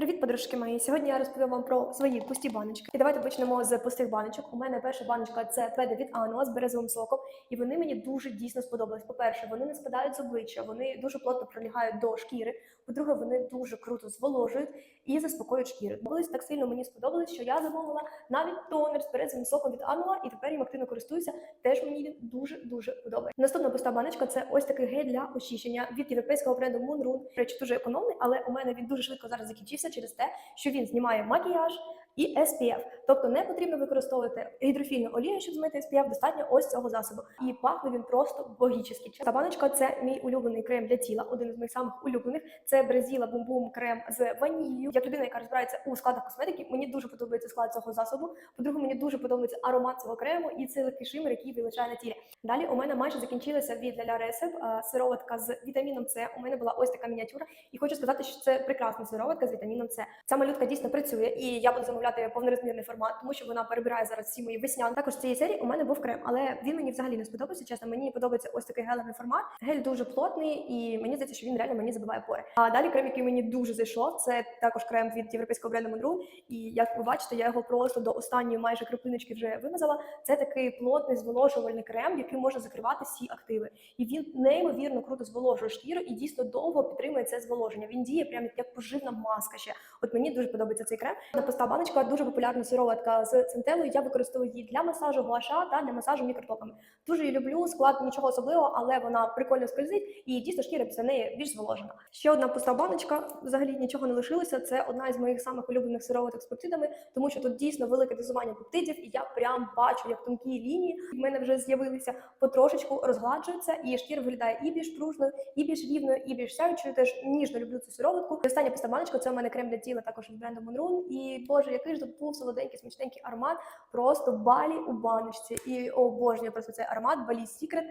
Привіт, подружки мої. Сьогодні я розповім вам про свої пусті баночки. І давайте почнемо з пустих баночок. У мене перша баночка це педи від Ануа з березовим соком, і вони мені дуже дійсно сподобались. По-перше, вони не спадають з обличчя, вони дуже плотно прилягають до шкіри. По-друге, вони дуже круто зволожують і заспокоюють шкіру. Колись так сильно мені сподобалось, що я замовила навіть тонер з березовим соком від Ануа, і тепер їм активно користуюся. Теж мені він дуже дуже подобається. Наступна пуста баночка це ось такий гель для очищення від європейського бренду Moon Rune. Речі дуже економний, але у мене він дуже швидко зараз закінчився через те, що він знімає макіяж і SPF. Тобто не потрібно використовувати гідрофільну олію, щоб змити SPF, достатньо ось цього засобу. І пахне він просто богічески. Ця баночка це мій улюблений крем для тіла, один із моїх самих улюблених. Це Брезіла Бум Бум крем з ваніллю. Як людина, яка розбирається у складах косметики, мені дуже подобається склад цього засобу. По-друге, мені дуже подобається аромат цього крему і цей легкий шимер, який вилучає на тілі. Далі у мене майже закінчилася від Ля Ресеп сироватка з вітаміном С. У мене була ось така мініатюра, і хочу сказати, що це прекрасна сироватка з вітаміном С. Ця малютка дійсно працює, і я буду замовляти повнорозмірний формат, тому що вона перебирає зараз всі мої весняни. Також цієї серії у мене був крем, але він мені взагалі не сподобався. Чесно, мені подобається ось такий гелевий формат. Гель дуже плотний, і мені здається, що він реально мені забиває пори. А далі крем, який мені дуже зайшов, це також крем від європейського бренду Monroe. І як ви бачите, я його просто до останньої майже краплиночки вже вимазала. Це такий плотний зволожувальний крем, який може закривати всі активи. І він неймовірно круто зволожує шкіру і дійсно довго підтримує це зволоження. Він діє прямо як поживна маска. Ще от мені дуже подобається цей крем. На поста баночка дуже популярна сироватка з центелою. Я використовую її для масажу гуаша та для масажу мікротоками. Дуже її люблю. Склад нічого особливого, але вона прикольно скользить і дійсно шкіра після неї більш зволожена. Ще одна пуста баночка. Взагалі нічого не лишилося. Це одна із моїх самих улюблених сироваток з пептидами, тому що тут дійсно велике дозування пептидів, і я прям бачу, як тонкі лінії в мене вже з'явилися потрошечку розгладжуються, і шкіра виглядає і більш пружною, і більш рівною, і більш сяючою. Теж ніжно люблю цю сироватку. І остання пуста баночка це у мене крем для тіла, також від бренду Monroe. І боже, який ж тут був солоденький, смачненький аромат. Просто балі у баночці. І обожнюю просто цей аромат Балі Сікрет.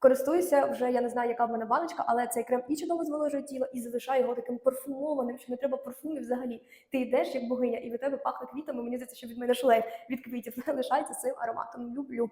Користуюся вже, я не знаю, яка в мене баночка, але цей крем і чудово зволожує тіло, і залишає його таким парфумованим, що не треба парфумів взагалі. Ти йдеш як богиня, і від тебе пахне квітами. Мені здається, що від мене шлейф від квітів лишається цим ароматом. Люблю.